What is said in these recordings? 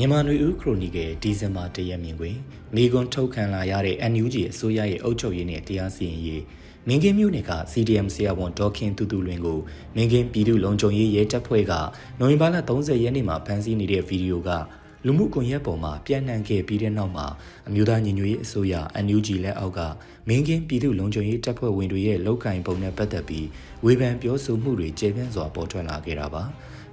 မြန်မာနွေဦးခရိုနီကယ်ဒီဇင်ဘာ၁ရက်မြင်တွင်မိကွန်းထုတ်ခံလာရတဲ့ NUG အစိုးရရဲ့အုပ်ချုပ်ရေးနဲ့တရားစီရင်ရေးမင်းကင်းမြို့နယ်က CDM ဆရာဝန်ဒေါခင်တူတူလွင်ကိုမင်းကင်းပြည်သူ့လုံခြုံရေးရဲတပ်ဖွဲ့ကနိုဝင်ဘာလ30ရက်နေ့မှာဖမ်းဆီးနေတဲ့ဗီဒီယိုကလူမှုကွန်ရက်ပေါ်မှာပြန့်နှံ့ခဲ့ပြီးတဲ့နောက်မှာအမျိုးသားညီညွတ်ရေးအစိုးရ NUG လက်အောက်ကမင်းကင်းပြည်သူ့လုံခြုံရေးတပ်ဖွဲ့ဝင်တွေရဲ့လောက်ကင်ပုံနဲ့ပတ်သက်ပြီးဝေဖန်ပြောဆိုမှုတွေကျေပြန့်စွာပေါ်ထွက်လာခဲ့တာပါ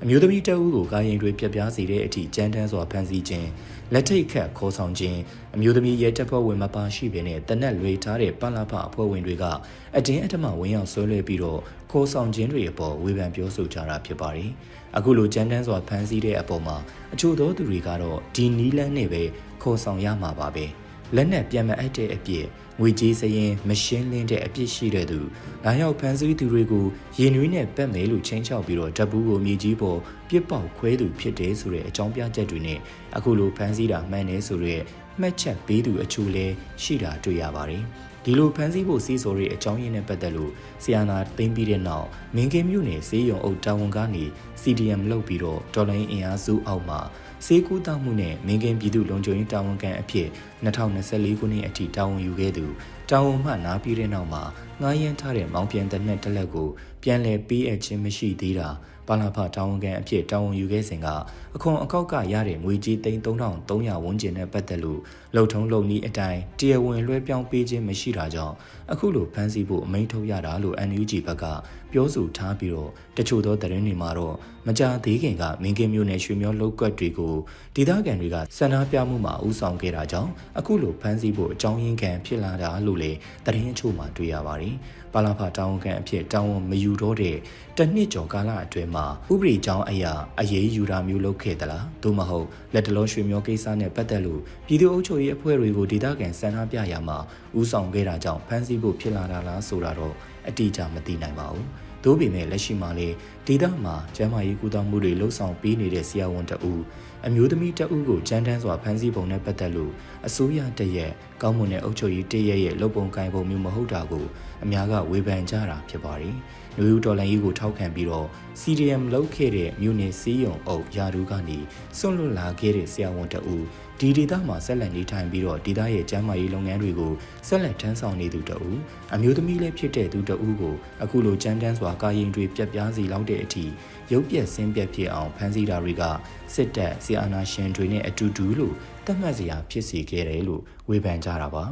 အမျိုးသမီးတအုပ်ကိုကာရင်တွေပြက်ပြားစေတဲ့အထိကြမ်းတမ်းစွာဖမ်းဆီးခြင်းလက်ထိတ်ခတ်ခေါ်ဆောင်ခြင်းအမျိုးသမီးရဲတပ်ဖွဲ့ဝင်မပါရှိဘဲနဲ့တနက်လွေထားတဲ့ပလဖအဖွဲ့ဝင်တွေကအတင်းအဓမ္မဝင်ရောက်ဆွဲလွှဲပြီးတော့ခေါ်ဆောင်ခြင်းတွေအပေါ်ဝေဖန်ပြောဆိုကြတာဖြစ်ပါတယ်အခုလိုကြမ်းတမ်းစွာဖမ်းဆီးတဲ့အပေါ်မှာအချို့သောသူတွေကတော့ဒီနီးလန်းနဲ့ပဲခေါ်ဆောင်ရမှာပါပဲလက်နက်ပြန်မအပ်တဲ့အပြစ် ငွေကြေးစရင်မရှင်းလင်းတဲ့အပြစ်ရှိတဲ့သူလာရောက်ဖမ်းဆီးသူတွေကိုရင်နွေးနဲ့ပတ်မယ်လို့ချင်းချောက်ပြီးတော့တပ်ဘူးကိုမြေကြီးပေါ်ပြစ်ပေါက်ခွဲသူဖြစ်တယ်ဆိုတဲ့အကြောင်းပြချက်တွေနဲ့အခုလိုဖမ်းဆီးတာမှန်တယ်ဆိုတဲ့ မှတ်ချက်ပေးသူအချို့လည်းရှိတာတွေ့ရပါတယ်ဒီလိုဖမ်းဆီးဖို့စီးစော်ရဲ့အကြောင်းရင်းနဲ့ပတ်သက်လို့ဆီယနာသိမ်းပြီးတဲ့နောက်မင်းကင်းမြို့နယ်စေးရုံအုပ်တာဝန်ကနေ CDM လုပ်ပြီးတော့ဒေါ်လာအင်အားစုအောက်မှာစေကူတောက်မှုနဲ့မင်းကင်းပြည်သူလုံခြုံရေးတာဝန်ခံအဖြစ်2024ခုနှစ်အထိတာဝန်ယူခဲ့သူတာဝန်မှနားပြီးတဲ့နောက်မှာငားရမ်းထားတဲ့မောင်ပြန်တဲ့နဲ့တက်လက်ကိုပြန်လည်ပေးအပ်ခြင်းမရှိသေးတာ ပါလာဖတာဝန်ခံအဖြစ်တာဝန်ယူခဲ့စဉ်ကအခွန်အကောက်ကရတဲ့ငွေကြီးသိန်း3300ဝန်းကျင်နဲ့ပတ်သက်လို့လှုပ်ထုံးလုံနည်းအတိုင်းတရားဝင်လွှဲပြောင်းပေးခြင်းမရှိတာကြောင့်အခုလိုဖမ်းဆီးဖို့အမိန့်ထုတ်ရတာလို့ NUG ဘက်ကပြောဆိုထားပြီးတော့တချို့သောသတင်းတွေမှာတော့မကြာသေးခင်ကမင်းကင်းမျိုးနယ်ရွှေမျောလုတ်ကွက်တွေကိုဒေသခံတွေကစန္ဒပြမှုမှာဥဆောင်ခဲ့တာကြောင့်အခုလိုဖမ်းဆီးဖို့အကြောင်းရင်းခံဖြစ်လာတာလို့လေသတင်းအချို့မှာတွေ့ရပါတယ်။ ပါလာဖာတာဝန်ခံအဖြစ်တာဝန်မယူတော့တဲ့တနှစ်ကျော်ကာလအတွင်းမှာဥပဒေကြောင်းအရာအရေးယူတာမျိုးလုပ်ခဲ့သလားသို့မဟုတ်လက်တလုံးရွှေမျောကိစ္စနဲ့ပတ်သက်လို့ပြည်သူ့အုပ်ချုပ်ရေးအဖွဲ့တွေကိုဒေသခံစန္ဒပြရာမှာဥဆောင်ခဲ့တာကြောင့်ဖမ်းဆီးဖို့ဖြစ်လာတာလားဆိုတာတော့အတိအကျမသိနိုင်ပါဘူး။သို့ပေမဲ့လက်ရှိမှာလေဒေသမှာကျန်းမာရေးကုသမှုတွေလှုပ်ဆောင်ပေးနေတဲ့ဆရာဝန်တအူ အမျိုးသမီးတအူကိုကြမ်းတမ်းစွာဖမ်းဆီးပုံနဲ့ပတ်သက်လို့အစိုးရတရက်ကောင်းမွန်တဲ့အုပ်ချုပ်ရေးတရက်ရဲ့လုပ်ပုံကိုင်ပုံမျိုးမဟုတ်တာကိုအများကဝေဖန်ကြတာဖြစ်ပါတယ်။လူယူတော်လန်ကြီးကိုထောက်ခံပြီးတော့ CDM လုပ်ခဲ့တဲ့မြို့နယ်စီးရုံအုပ်ယာဒူးကနေစွန့်လွတ်လာခဲ့တဲ့ဆရာဝန်တအူဒီဒေသမှာဆက်လက်နေထိုင်ပြီးတော့ဒေသရဲ့ကျန်းမာရေးလုပ်ငန်းတွေကိုဆက်လက်ထမ်းဆောင်နေသူတအူအမျိုးသမီးလည်းဖြစ်တဲ့သူတအူကိုအခုလိုကြမ်းတမ်းစွာကာရင်တွေပြက်ပြားစီလောက်တဲ့အထိ ရုပ်ပြက်ဆင်းပြက်ဖြစ်အောင်ဖမ်းဆီးတာတွေကစစ်တပ်ဆီအာနာရှင်တွေနဲ့အတူတူလို့သတ်မှတ်စရာဖြစ်စေခဲ့တယ်လို့ဝေဖန်ကြတာပါ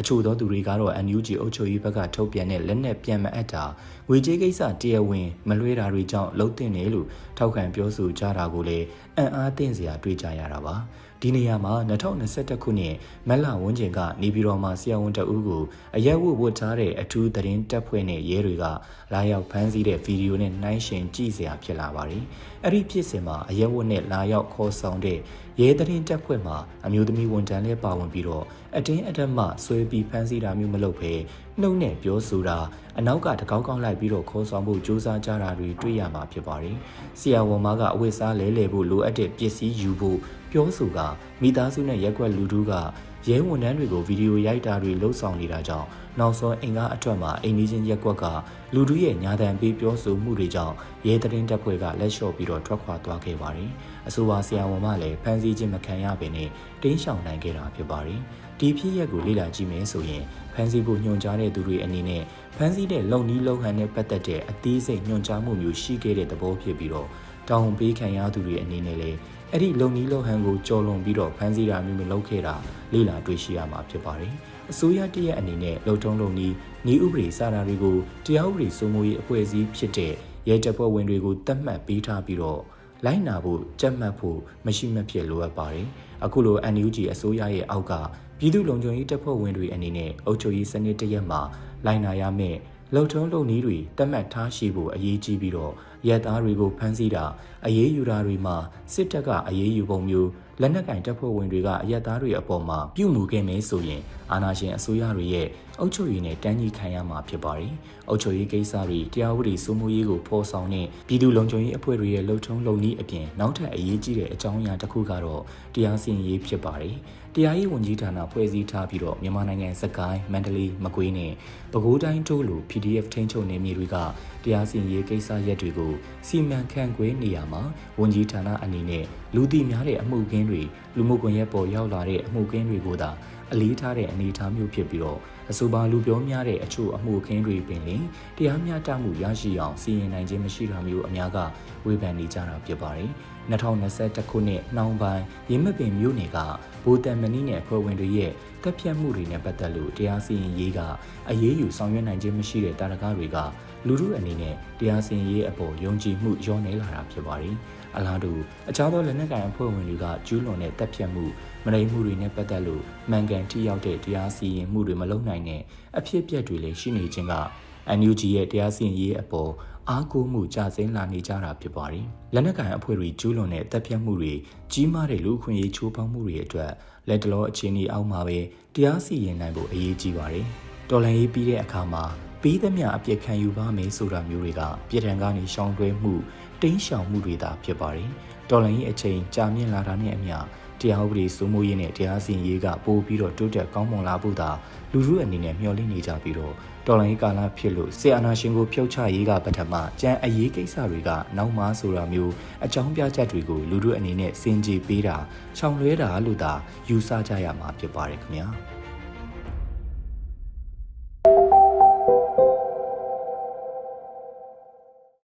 အချို့သောသူတွေကတော့ NUG အုပ်ချုပ်ရေးဘက်ကထုတ်ပြန်တဲ့လက်နက်ပြန်မအပ်တာငွေကြေးကိစ္စတရားဝင်မလွှဲတာတွေကြောင့်လှုပ်တင်တယ်လို့ထောက်ခံပြောဆိုကြတာကိုလည်းအံ့အားသင့်စရာတွေ့ကြရတာပါ ဒီနေရာမှာ2021ခုနှစ်မက်လဝန်းကျင်ကနေပြည်တော်မှာဆရာဝန်တအူးကိုအရက်ဝတ်ဝတ်ထားတဲ့အထူးသတင်းတပ်ဖွဲ့နဲ့ရဲတွေကလာရောက်ဖမ်းဆီးတဲ့ဗီဒီယိုနဲ့နှိုင်းယှဉ်ကြည့်စရာဖြစ်လာပါတယ်။အဲ့ဒီဖြစ်စဉ်မှာအရက်ဝတ်နဲ့လာရောက်ခေါ်ဆောင်တဲ့ ရဲသတင်းတပ်ဖွဲ့မှာအမျိုးသမီးဝန်ထမ်းလည်းပါဝင်ပြီးတော့အတင်းအဓမ္မဆွဲပြီးဖမ်းဆီးတာမျိုးမလုပ်ဘဲနှုတ်နဲ့ပြောဆိုတာအနောက်ကတကောက်ကောက်လိုက်ပြီးတော့ခေါ်ဆောင်ဖို့ကြိုးစားကြတာတွေတွေ့ရမှာဖြစ်ပါတယ်။ဆရာဝန်မကအဝတ်စားလဲလှယ်ဖို့လိုအပ်တဲ့ပစ္စည်းယူဖို့ပြောဆိုကမိသားစုနဲ့ရက်ွက်လူတူးက ရဲဝန်ထမ်းတွေကိုဗီဒီယိုရိုက်တာတွေလှုပ်ဆောင်နေတာကြောင့်နောက်ဆုံးအင်ကားအထွတ်မှာအိမ်နီးချင်းရက်ွက်ကလူတူးရဲ့ညာတံပေးပြောဆိုမှုတွေကြောင့်ရဲတရင်တပ်ဖွဲ့ကလက်လျှော့ပြီးတော့ထွက်ခွာသွားခဲ့ပါတယ်။အဆိုပါဆရာဝန်မလည်းဖမ်းဆီးခြင်းမခံရဘဲနဲ့တင်းရှောင်နိုင်ခဲ့တာဖြစ်ပါတယ်။ဒီဖြစ်ရပ်ကိုလေ့လာကြည့်မယ်ဆိုရင်ဖမ်းဆီးဖို့ညွှန်ကြားတဲ့သူတွေအနေနဲ့ဖမ်းဆီးတဲ့လုံနီးလုံဟန်နဲ့ပတ်သက်တဲ့အသေးစိတ်ညွှန်ကြားမှုမျိုးရှိခဲ့တဲ့သဘောဖြစ်ပြီးတော့ တောင်းပေးခံရသူတွေအနေနဲ့လည်းအဲ့ဒီလုံနီးလုံဟန်ကိုကြော်လွန်ပြီးတော့ဖမ်းဆီးတာမျိုးမလုပ်ခဲ့တာလေ့လာတွေ့ရှိရမှာဖြစ်ပါတယ်။အစိုးရတရက်အနေနဲ့လုံထုံးလုံနီးဤဥပဒေစာရာတွေကိုတရားဥပဒေစိုးမိုးရေးအဖွဲ့အစည်းဖြစ်တဲ့ရဲတပ်ဖွဲ့ဝင်တွေကိုတတ်မှတ်ပေးထားပြီးတော့လိုက်နာဖို့ကြက်မှတ်ဖို့မရှိမဖြစ်လိုအပ်ပါတယ်။အခုလို NUG အစိုးရရဲ့အောက်ကပြည်သူ့လုံခြုံရေးတပ်ဖွဲ့ဝင်တွေအနေနဲ့အုပ်ချုပ်ရေးစနစ်တရက်မှာလိုက်နာရမယ့် လုံထုံးလုံနည်းတွေတတ်မှတ်ထားရှိဖို့အရေးကြီးပြီးတော့ရဲသားတွေကိုဖမ်းဆီးတာအရေးယူတာတွေမှာစစ်တပ်ကအရေးယူပုံမျိုးလက်နက်ကင်တပ်ဖွဲ့ဝင်တွေကအရက်သားတွေအပေါ်မှာပြုမှုခဲ့မယ်ဆိုရင်အာဏာရှင်အစိုးရတွေရဲ့အုပ်ချုပ်ရေးနဲ့တန်းကြီးခံရမှာဖြစ်ပါတယ်။အုပ်ချုပ်ရေးကိစ္စတွေတရားဥပဒေစိုးမိုးရေးကိုဖော်ဆောင်တဲ့ပြည်သူ့လုံခြုံရေးအဖွဲ့တွေရဲ့လှုပ်ထုံးလုံနည်းအပြင်နောက်ထပ်အရေးကြီးတဲ့အကြောင်းအရာတစ်ခုကတော့တရားစီရင်ရေးဖြစ်ပါတယ်။ တရားရေးဝန်ကြီးဌာနဖွဲ့စည်းထားပြီးတော့မြန်မာနိုင်ငံစကိုင်းမန္တလေးမကွေးနဲ့ပဲခူးတိုင်းတို့လို PDF ထိန်းချုပ်နေမြေတွေကတရားစီရင်ရေးကိစ္စရပ်တွေကိုစီမံခန့်ခွဲနေရမှာဝန်ကြီးဌာနအနေနဲ့လူသိများတဲ့အမှုခင်းတွေလူမှုကွန်ရက်ပေါ်ရောက်လာတဲ့အမှုခင်းတွေကိုသာ အလေးထားတဲ့အနေအထားမျိုးဖြစ်ပြီးတော့အဆိုပါလူပြောများတဲ့အချို့အမှုအခင်းတွေပင်လင်တရားမျှတမှုရရှိအောင်စီရင်နိုင်ခြင်းမရှိတာမျိုးအများကဝေဖန်နေကြတာဖြစ်ပါတယ်။2021ခုနှစ်နှောင်းပိုင်းရင်းမပင်မြို့နယ်ကဗိုလ်တန်မနီနဲ့ဖွဲ့ဝင်တွေရဲ့တပ်ဖြတ်မှုတွေနဲ့ပတ်သက်လို့တရားစီရင်ရေးကအရေးယူဆောင်ရွက်နိုင်ခြင်းမရှိတဲ့တာရကတွေက လူမှုအနေနဲ့တရားစီရင်ရေးအပေါ်ယုံကြည်မှုလျော့နေလာတာဖြစ်ပါတယ်။အလားတူအခြားသောလက်နက်ကိုင်အဖွဲ့ဝင်တွေကကျူးလွန်တဲ့တပ်ဖြတ်မှုမရိမှုတွေနဲ့ပတ်သက်လို့မှန်ကန်ထိရောက်တဲ့တရားစီရင်မှုတွေမလုပ်နိုင်တဲ့အဖြစ်အပျက်တွေလည်းရှိနေခြင်းက NUG ရဲ့တရားစီရင်ရေးအပေါ်အားကိုးမှုကြဆင်းလာနေကြတာဖြစ်ပါတယ်။လက်နက်ကိုင်အဖွဲ့တွေကျူးလွန်တဲ့တပ်ဖြတ်မှုတွေကြီးမားတဲ့လူအခွင့်အရေးချိုးဖောက်မှုတွေအတွက်လက်တလောအခြေအနေအောက်မှာပဲတရားစီရင်နိုင်ဖို့အရေးကြီးပါတယ်။တော်လန်ရေးပြီးတဲ့အခါမှာ ပြီးသမျှအပြစ်ခံယူပါမယ်ဆိုတာမျိုးတွေကပြည်ထံကနေရှောင်တွဲမှုတင်းရှောင်မှုတွေသာဖြစ်ပါတယ်။တော်လန်ရေးအချိန်ကြာမြင့်လာတာနဲ့အမျှတရားဥပဒေစိုးမိုးရေးနဲ့တရားစီရင်ရေးကပိုပြီးတော့တိုးတက်ကောင်းမွန်လာဖို့သာလူထုအနေနဲ့မျှော်လင့်နေကြပြီးတော့တော်လိုင်းကာလဖြစ်လို့ဆီအာနာရှင်ကိုဖြုတ်ချရေးကပထမကြံအရေးကိစ္စတွေကနောက်မှဆိုတာမျိုးအကြောင်းပြချက်တွေကိုလူထုအနေနဲ့စင်ကြေပေးတာခြောင်လွဲတာလို့သာယူဆကြရမှာဖြစ်ပါတယ်ခင်ဗျာ။